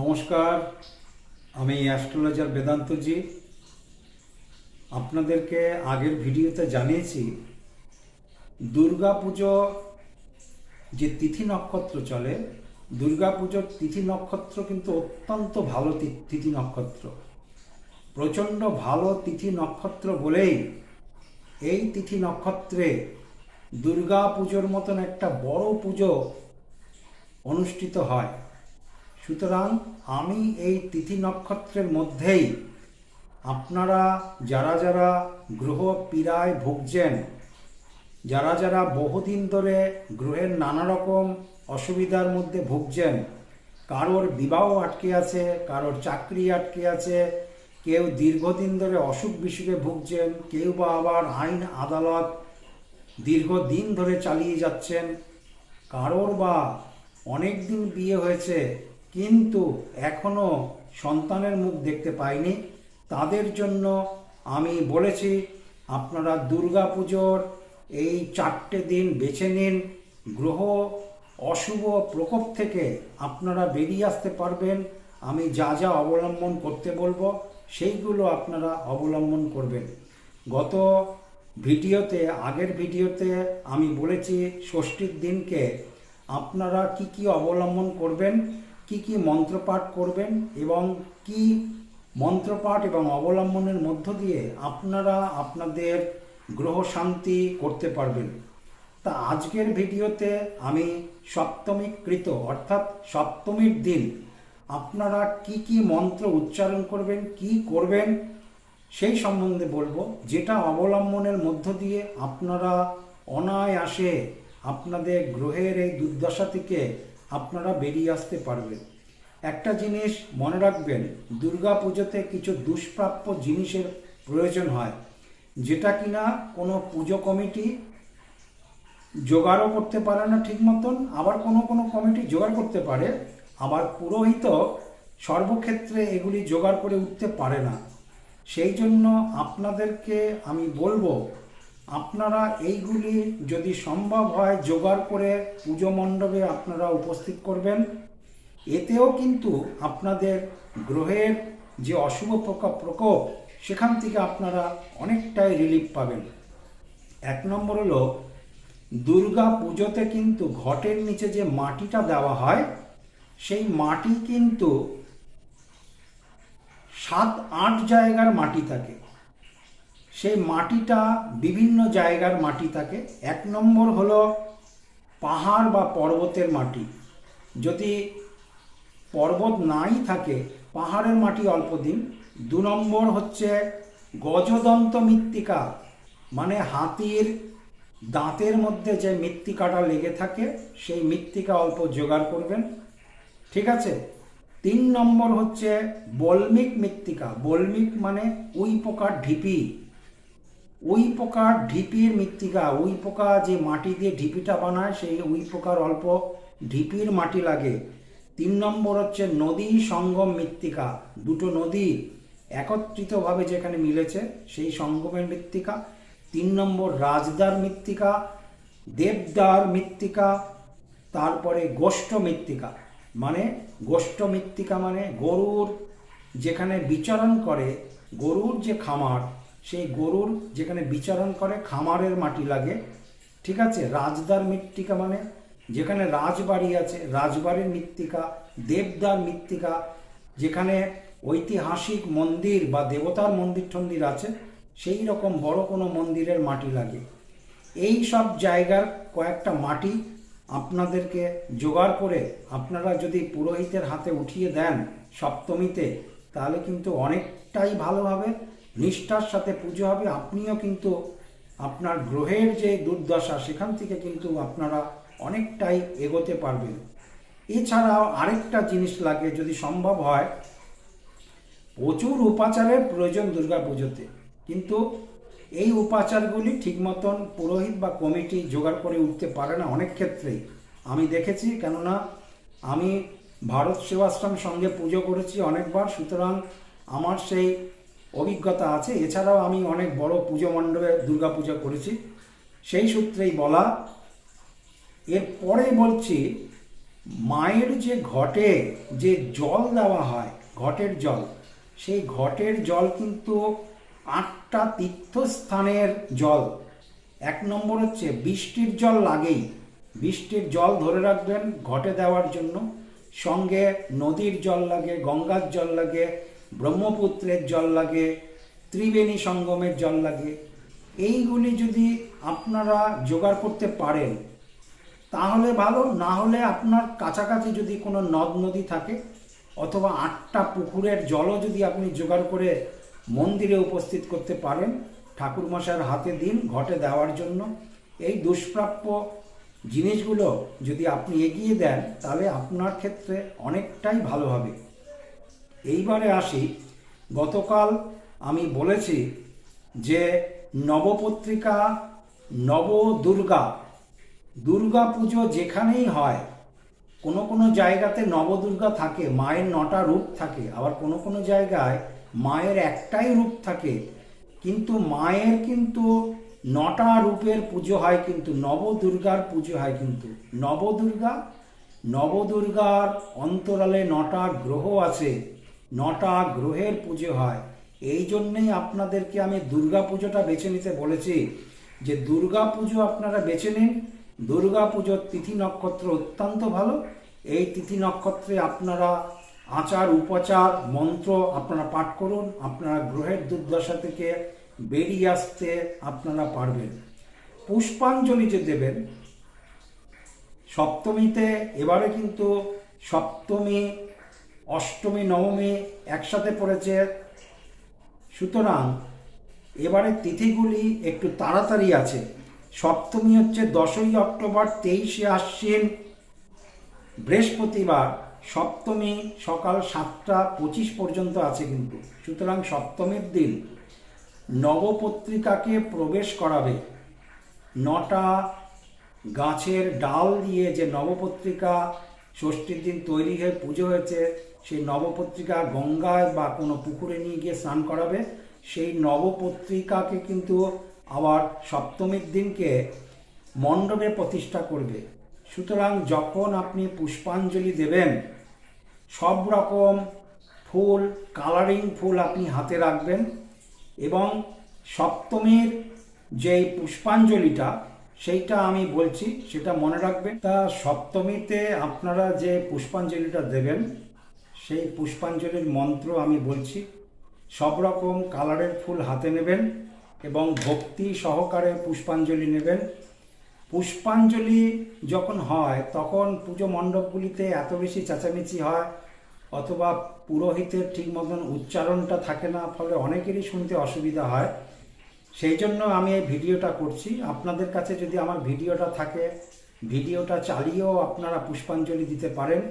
নমস্কার, আমি অ্যাস্ট্রোলজার বেদান্তজি। আপনাদেরকে আগের ভিডিওতে জানিয়েছি দুর্গা পুজো যে তিথি নক্ষত্র চলে দুর্গা পুজোর তিথি নক্ষত্র কিন্তু অত্যন্ত ভালো তিথি নক্ষত্র। প্রচণ্ড ভালো তিথি নক্ষত্র বলেই এই তিথি নক্ষত্রে দুর্গা পুজোর মতন একটা বড় পুজো অনুষ্ঠিত হয়। সুতরাং আমি এই তিথি নক্ষত্রের মধ্যেই আপনারা যারা যারা গ্রহ পীড়ায় ভুগছেন, যারা যারা বহুদিন ধরে গ্রহের নানা রকম অসুবিধার মধ্যে ভুগছেন, কারোর বিবাহ আটকে আছে, কারোর চাকরি আটকে আছে, কেউ দীর্ঘদিন ধরে অসুখ বিসুখে ভুগছেন, কেউ বা আবার আইন আদালত দীর্ঘদিন ধরে চালিয়ে যাচ্ছেন, কারোর বা অনেক দিন বিয়ে হয়েছে কিন্তু এখনও সন্তানের মুখ দেখতে পাইনি। তাদের জন্য আমি বলেছি, আপনারা দুর্গা পুজোর এই চারটে দিন বেছে নিন। গ্রহ অশুভ প্রকোপ থেকে আপনারা বেরিয়ে আসতে পারবেন। আমি যা যা অবলম্বন করতে বলব, সেইগুলো আপনারা অবলম্বন করবেন। গত ভিডিওতে, আগের ভিডিওতে আমি বলেছি, ষষ্ঠীর দিনকে আপনারা কি কি অবলম্বন করবেন? কি কি মন্ত্রপাঠ করবেন এবং কি মন্ত্রপাঠ এবং অবলম্বনের মধ্য দিয়ে আপনারা আপনাদের গ্রহ শান্তি করতে পারবেন। তা আজকের ভিডিওতে আমি সপ্তমী কৃত অর্থাৎ সপ্তমীর দিন, আপনারা কি কি মন্ত্র উচ্চারণ করবেন, কি করবেন, সেই সম্বন্ধে বলব, যেটা অবলম্বনের মধ্য দিয়ে আপনারা অনায়াসে আপনাদের গ্রহের এই দুর্দশা থেকে আপনারা বেরিয়ে আসতে পারবেন। একটা জিনিস মনে রাখবেন, দুর্গা পুজোতে কিছু দুষ্প্রাপ্য জিনিসের প্রয়োজন হয়, যেটা কিনা কোনো পুজো কমিটি জোগাড়ও করতে পারে না ঠিক মতন, আবার কোনো কোনো কমিটি জোগাড় করতে পারে, আবার পুরোহিত সর্বক্ষেত্রে এগুলি জোগাড় করে উঠতে পারে না। সেই জন্য আপনাদেরকে আমি বলব আপনারা এইগুলি যদি সম্ভব হয় জোগাড় করে পুজো মণ্ডপে আপনারা উপস্থিত করবেন। এতেও কিন্তু আপনাদের গ্রহের যে অশুভ প্রকোপ প্রকোপ, সেখান থেকে আপনারা অনেকটাই রিলিফ পাবেন। এক নম্বর হলো, দুর্গা পুজোতে কিন্তু ঘটের নিচে যে মাটিটা দেওয়া হয়, সেই মাটি কিন্তু সাত, আট জায়গার মাটি থাকে। সেই মাটিটা বিভিন্ন জায়গার মাটি থাকে। এক নম্বর হলো পাহাড় বা পর্বতের মাটি। যদি পর্বত নাই থাকে, পাহাড়ের মাটি অল্প দিন। দু নম্বর হচ্ছে গজদন্ত মৃত্তিকা। মানে হাতির দাঁতের মধ্যে যে মৃত্তিকাটা লেগে থাকে, সেই মৃত্তিকা অল্প জোগাড় করবেন। ঠিক আছে? তিন নম্বর হচ্ছে বলমিক মৃত্তিকা। বলমিক মানে উই পোকার ঢিপি। উই পোকার ঢিপির মৃত্তিকা উই পোকা যে মাটি দিয়ে ঢিপিটা বানায়, সেই উই পোকার অল্প ঢিপির মাটি লাগে। তিন নম্বর হচ্ছে নদী সঙ্গম মৃত্তিকা। দুটো নদী একত্রিতভাবে যেখানে মিলেছে, সেই সঙ্গমের মৃত্তিকা। তিন নম্বর রাজদার মৃত্তিকা, দেবদার মৃত্তিকা, তারপরে গোষ্ঠ মৃত্তিকা। মানে গোষ্ঠ মৃত্তিকা মানে গরুর যেখানে বিচরণ করে, গরুর যে খামার সেই গরুর যেখানে বিচারণ করে খামারের মাটি লাগে, ঠিক আছে? রাজদার মৃত্তিকা মানে যেখানে রাজবাড়ি আছে, রাজবাড়ির মৃত্তিকা, দেবদার মৃত্তিকা, যেখানে ঐতিহাসিক মন্দির বা দেবতার মন্দির টন্দির আছে, সেই রকম বড় কোনো মন্দিরের মাটি লাগে। এই সব জায়গার কয়েকটা মাটি আপনাদেরকে জোগাড় করে আপনারা যদি পুরোহিতের হাতে উঠিয়ে দেন সপ্তমীতে, তাহলে কিন্তু অনেকটাই ভালো হবে। নিষ্ঠার সাথে পুজো হবে, আপনিও কিন্তু আপনার গ্রহের যে দুর্দশা, সেখান থেকে কিন্তু আপনারা অনেকটাই এগোতে পারবেন। এছাড়াও আরেকটা জিনিস লাগে, যদি সম্ভব হয়, প্রচুর উপাচারের প্রয়োজন দুর্গা পুজোতে। কিন্তু এই উপাচারগুলি ঠিক মতন পুরোহিত বা কমিটি জোগাড় করে উঠতে পারে না অনেক ক্ষেত্রেই। আমি দেখেছি, কেননা আমি ভারত সেবাশ্রম সঙ্গে পুজো করেছি অনেকবার, সুতরাং আমার সেই অভিজ্ঞতা আছে। এছাড়াও আমি অনেক বড় পুজো মণ্ডপে দুর্গা পূজা করেছি। সেই সূত্রেই বলা এরপরে বলছি, মায়ের যে ঘটে যে জল দেওয়া হয়, ঘটের জল, সেই ঘটের জল কিন্তু আটটা তীর্থস্থানের জল। এক নম্বর হচ্ছে বৃষ্টির জল লাগেই। বৃষ্টির জল ধরে রাখবেন ঘটে দেওয়ার জন্য। সঙ্গে নদীর জল লাগে, গঙ্গার জল লাগে ব্রহ্মপুত্রের জল লাগে, ত্রিবেণী সঙ্গমের জল লাগে। এইগুলি যদি আপনারা জোগাড় করতে পারেন, তাহলে ভালো। না হলে আপনার কাছাকাছি যদি কোনো নদ নদী থাকে, অথবা আটটা পুকুরের জলও যদি আপনি জোগাড় করে মন্দিরে উপস্থিত করতে পারেন, ঠাকুরমশাইয়ের হাতে দিন, ঘটে দেওয়ার জন্য। এই দুষ্প্রাপ্য জিনিসগুলো যদি আপনি এগিয়ে দেন, তাহলে আপনার ক্ষেত্রে অনেকটাই ভালো হবে। এইবারে আসি। গতকাল আমি বলেছি যে নবপত্রিকা নবদুর্গা। দুর্গা পুজো যেখানেই হয়, কোনো কোনো জায়গাতে নবদুর্গা থাকে, মায়ের নটা রূপ থাকে। আবার কোনো কোনো জায়গায় মায়ের একটাই রূপ থাকে। কিন্তু মায়ের কিন্তু নটা রূপের পুজো হয়, কিন্তু নবদুর্গার পুজো হয় কিন্তু। নবদুর্গা, নবদুর্গার অন্তরালে নটা গ্রহ আছে। নটা গ্রহের পুজো হয়। এই জন্যেই আপনাদেরকে আমি দুর্গা পুজোটা বেছে নিতে বলেছি যে দুর্গা পুজো আপনারা বেছে নিন। দুর্গা পুজোর তিথি নক্ষত্র অত্যন্ত ভালো। এই তিথি নক্ষত্রে আপনারা আচার, উপচার, মন্ত্র আপনারা পাঠ করুন। আপনারা গ্রহের দুর্দশা থেকে বেরিয়ে আসতে আপনারা পারবেন। পুষ্পাঞ্জলি যে দেবেন, সপ্তমীতে এবারে কিন্তু সপ্তমী অষ্টমী, নবমী একসাথে পড়েছে। সুতরাং এবারে তিথিগুলি একটু তাড়াতাড়ি আছে। সপ্তমী হচ্ছে দশই অক্টোবর, তেইশে আশ্বিন, বৃহস্পতিবার। সপ্তমী সকাল সাতটা পঁচিশ পর্যন্ত আছে কিন্তু। সুতরাং সপ্তমীর দিন নবপত্রিকাকে প্রবেশ করাবে। নটা গাছের ডাল দিয়ে যে নবপত্রিকা, ষষ্ঠীর দিন তৈরি হয়ে পুজো হয়েছে সেই নবপত্রিকা গঙ্গায় বা কোনো পুকুরে নিয়ে গিয়ে স্নান করাবে, সেই নবপত্রিকাকে কিন্তু আবার সপ্তমীর দিনকে মণ্ডপে প্রতিষ্ঠা করবে। সুতরাং যখন আপনি পুষ্পাঞ্জলি দেবেন, সব রকম ফুল, কালারিং ফুল আপনি হাতে রাখবেন এবং সপ্তমীর যে পুষ্পাঞ্জলিটা, সেইটা আমি বলছি, সেটা মনে রাখবেন। তা সপ্তমীতে আপনারা যে পুষ্পাঞ্জলিটা দেবেন সেই পুষ্পাঞ্জলির মন্ত্র আমি বলছি। সব রকম কালারের ফুল হাতে নেবেন এবং ভক্তি সহকারে পুষ্পাঞ্জলি নেবেন। পুষ্পাঞ্জলি যখন হয়, তখন পুজো মণ্ডপগুলিতে এত বেশি চেঁচামেচি হয়, অথবা পুরোহিতের ঠিক মতন উচ্চারণটা থাকে না, ফলে অনেকেরই শুনতে অসুবিধা হয়। সেই জন্য আমি এই ভিডিওটা করছি। আপনাদের কাছে যদি আমার ভিডিওটা থাকে, ভিডিওটা চালিয়েও আপনারা পুষ্পাঞ্জলি দিতে পারেন।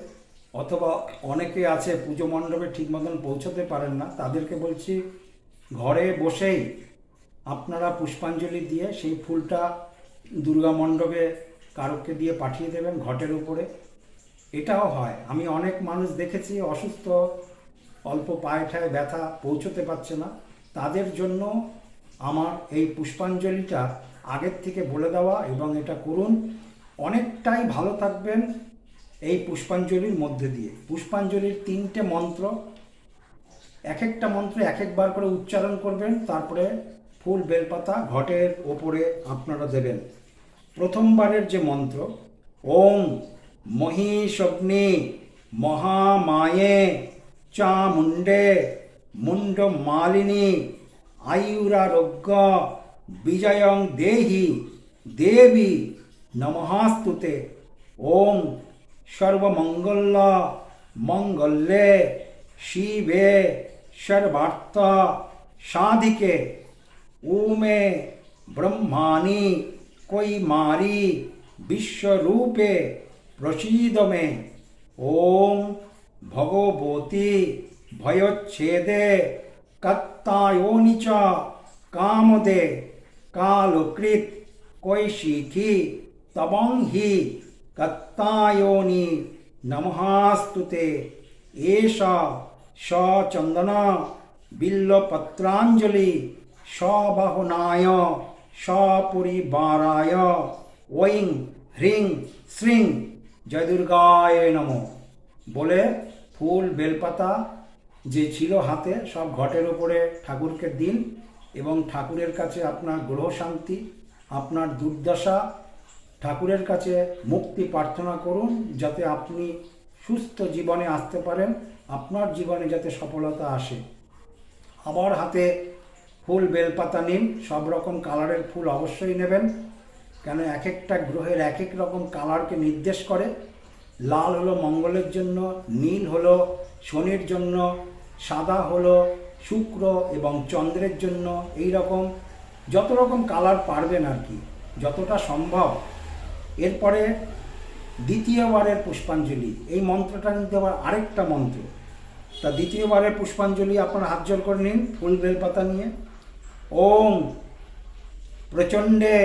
অথবা অনেকে আছে পুজো মণ্ডপে ঠিক মতন পৌঁছতে পারেন না, তাদেরকে বলছি ঘরে বসেই আপনারা পুষ্পাঞ্জলি দিয়ে সেই ফুলটা দুর্গা মণ্ডপে কারককে দিয়ে পাঠিয়ে দেবেন ঘটের উপরে। এটাও হয়। আমি অনেক মানুষ দেখেছি অসুস্থ, অল্প পায়ে ঠায় ব্যথা, পৌঁছতে পারছে না। তাদের জন্য আমার এই পুষ্পাঞ্জলিটা আগের থেকে বলে দেওয়া এবং এটা করুন। অনেকটাই ভালো থাকবেন। এই পুষ্পাঞ্জলির মধ্যে দিয়ে। পুষ্পাঞ্জলির তিনটে মন্ত্র এক একটা মন্ত্র এক একবার করে উচ্চারণ করবেন, তারপরে ফুল বেলপাতা ঘটের ওপরে আপনারা দেবেন। প্রথমবারের যে মন্ত্র, ওম মহিষগ্নি মহামায়ে চামুণ্ডে মুন্ড মালিনী আয়ুরারোগ্য বিজয়ং দেহি দেবী নমহাস্তুতে ওম সর্বমঙ্গল মঙ্গলে শিবে সর্বার্থ সাধিকে উমে ব্রহ্মাণি কৈমারি বিশ্বরূপে প্রসীদ মে ওম ভগবতী ভয়চ্ছেদে কত্তায়োনি চ কামদে কালকৃত কৈশিখী তবং হি কত্তায়োনি নমহাস্তুতে এষা সচন্দন বিল্লপত্রাঞ্জলি সবাহনায় সপরিবারায় ঐং হ্রিং শ্রিং জয় দুর্গায় নম বলে ফুল, বেলপাতা যে ছিল হাতে, সব ঘটের ওপরে ঠাকুরকে দিন এবং ঠাকুরের কাছে আপনার গ্রহ শান্তি আপনার দুর্দশা ঠাকুরের কাছে মুক্তি প্রার্থনা করুন যাতে আপনি সুস্থ জীবনে আসতে পারেন, আপনার জীবনে যাতে সফলতা আসে। আবার হাতে ফুল বেলপাতা নিন, সব রকম কালারের ফুল অবশ্যই নেবেন। কেন এক একটা গ্রহের এক এক রকম কালারকে নির্দেশ করে। লাল হলো মঙ্গলের জন্য, নীল হলো শনির জন্য, সাদা হলো শুক্র এবং চন্দ্রের জন্য, এই রকম যত রকম কালার পারবেন আর কি, যতটা সম্ভব। এরপরে দ্বিতীয়বারের পুষ্পাঞ্জলি, এই মন্ত্রটা নিতে আবার আরেকটা মন্ত্র। তা দ্বিতীয়বারের পুষ্পাঞ্জলি আপনার হাত জোর করে নিন, ফুল বেলপাতা নিয়ে। ওম প্রচণ্ডে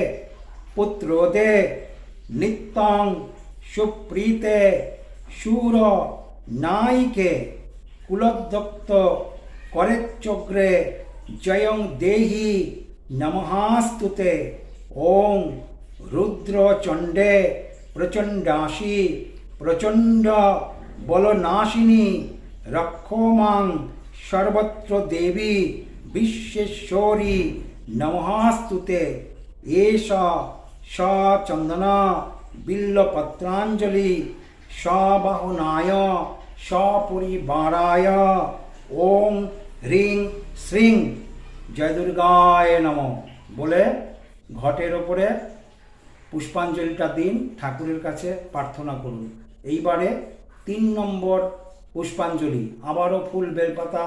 পুত্রদে নিত্যং সুপ্রীতে সুর নাইকে নায়িকে কুলদক্ত করেচগ্রে জয়ং দেহি নমহাস্তুতে ওং রুদ্রচণ্ডে প্রচণ্ডাসী প্রচণ্ড বলনাশিনী, রক্ষমাং সর্বত্র দেবী, বিশ্বেশ্বরী নমহাস্তুতে। এষ স চন্দনা, বিল্লপত্রাঞ্জলি, সবাহনায়, সপরিবারায়। ওং হ্রিং শ্রিং। জয় দুর্গায় নম। বলে ঘটের ওপরে পুষ্পাঞ্জলিটা দিন, ঠাকুরের কাছে প্রার্থনা করুন। এইবারে তিন নম্বর পুষ্পাঞ্জলি। আবারও ফুল বেলপাতা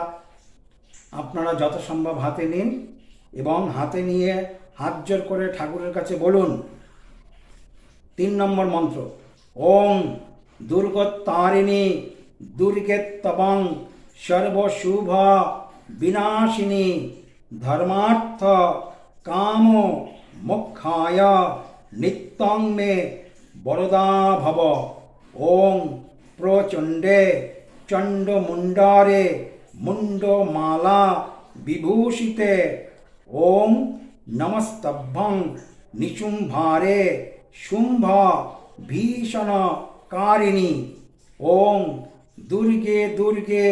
আপনারা যত সম্ভব হাতে নিন এবং হাতে নিয়ে হাত জোর করে ঠাকুরের কাছে বলুন। তিন নম্বর মন্ত্র ওং দুর্গতারিণী দুর্গেত্তবং সর্বশুভ বিনাশিনী ধর্মার্থ কাম মোক্ষায় নিত্যং মে বরদা ভব। ওং প্রচণ্ডে চণ্ডমুণ্ডারে মুণ্ডমালা বিভূষিতে। ওং নমস্তভ্যং নিশুম্ভারে শুম্ভ ভীষণ কারিণী ওং দুর্গে দুর্গে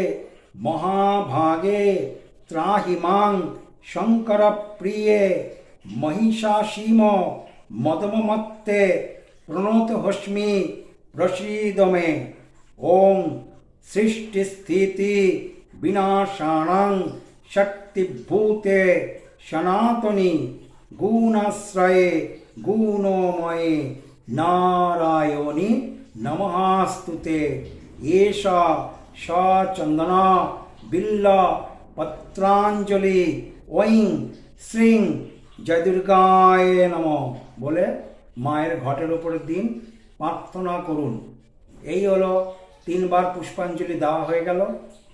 মহাভাগে ত্রাহি মাং শঙ্কর প্রিয়ে মহিষাসীম মদমমত্তে প্রণত হস্মি প্রসীদমে। ওং সৃষ্টিস্থিতি বিনাশানাং শক্তিভূতে সনাতনী গুণাশ্রয়ে গুণময়ে নারায়ণী নমস্তুতে এষা সচন্দনা বিল্ল পত্রাঞ্জলি। ঐং শ্রীং জয় দুর্গায় নম। বলে মায়ের ঘটের উপরে দিন প্রার্থনা করুন। এই হলো তিনবার পুষ্পাঞ্জলি দেওয়া হয়ে গেল।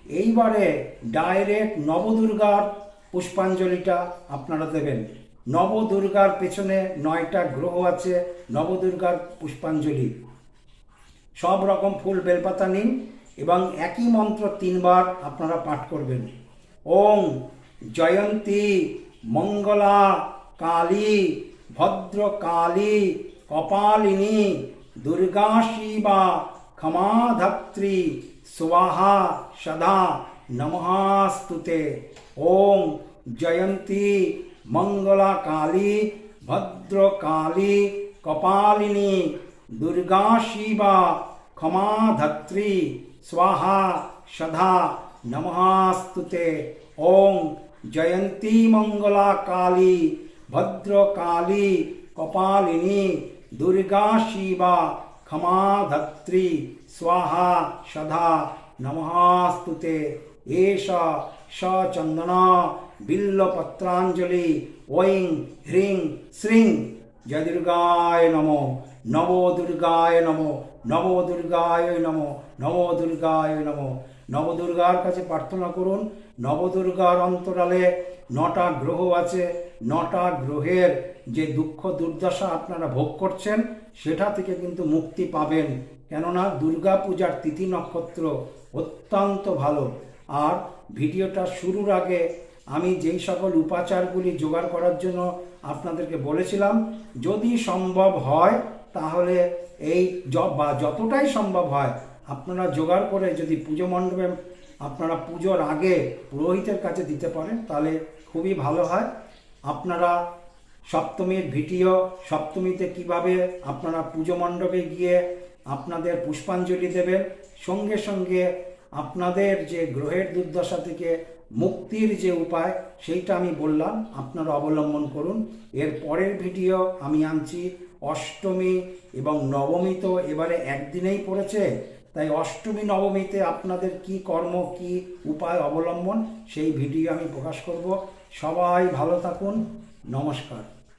এইবারে ডাইরেক্ট নবদুর্গার পুষ্পাঞ্জলিটা আপনারা দেবেন। নবদুর্গার পেছনে নয়টা গ্রহ আছে, নবদুর্গার পুষ্পাঞ্জলি। সব রকম ফুল বেলপাতা নিন এবং একই মন্ত্র তিনবার আপনারা পাঠ করবেন। ওং জয়ন্তী, মঙ্গলা, কালী ভদ্রকালী কপালিনী দুর্গা শিবা ক্ষমাধাত্রী স্বাহা সদা নমস্তুতে ওং জয়ন্তী মঙ্গলা কালী ভদ্রকালী কপালিনী দুর্গা শিবা ক্ষমাধাত্রী স্বাহা সদা নমস্তুতে ওং জয়ন্তী মঙ্গলা কালী ভদ্রকালী কপালিনী, দুর্গা শিবা, ক্ষমাধত্রী, স্বাহা সদা নমস্তুতে এষ সচন্দনা বিল্লপত্রাঞ্জলি, ঐং, হ্রিং, শ্রিং। জয় নম নব দুর্গায় নম নব দুর্গায় নম নব দুর্গায় নম। নবদুর্গার কাছে প্রার্থনা করুন, নবদুর্গার অন্তরালে নটা গ্রহ আছে। নটা গ্রহের যে দুঃখ দুর্দশা আপনারা ভোগ করছেন, সেটা থেকে কিন্তু মুক্তি পাবেন। কেননা দুর্গা পূজার তিথি নক্ষত্র অত্যন্ত ভালো। আর ভিডিওটা শুরুর আগে আমি যেই সকল উপাচারগুলি জোগাড় করার জন্য আপনাদেরকে বলেছিলাম, যদি সম্ভব হয়, তাহলে এই য- বা যতটাই সম্ভব হয়, আপনারা জোগাড় করে যদি পুজো মণ্ডপে আপনারা পুজোর আগে পুরোহিতের কাছে দিতে পারেন, তাহলে খুবই ভালো হয়। আপনারা সপ্তমীর ভিডিও, সপ্তমীতে কীভাবে আপনারা পুজো মণ্ডপে গিয়ে আপনাদের পুষ্পাঞ্জলি দেবেন, সঙ্গে সঙ্গে আপনাদের যে গ্রহের দুর্দশা থেকে মুক্তির যে উপায়, সেইটা আমি বললাম, আপনারা অবলম্বন করুন। এর পরের ভিডিও আমি আনছি অষ্টমী এবং নবমী তো এবারে একদিনেই পড়েছে, তাই অষ্টমী, নবমীতে আপনাদের কি কর্ম, কি উপায় অবলম্বন, সেই ভিডিও আমি প্রকাশ করব। সবাই ভালো থাকুন নমস্কার।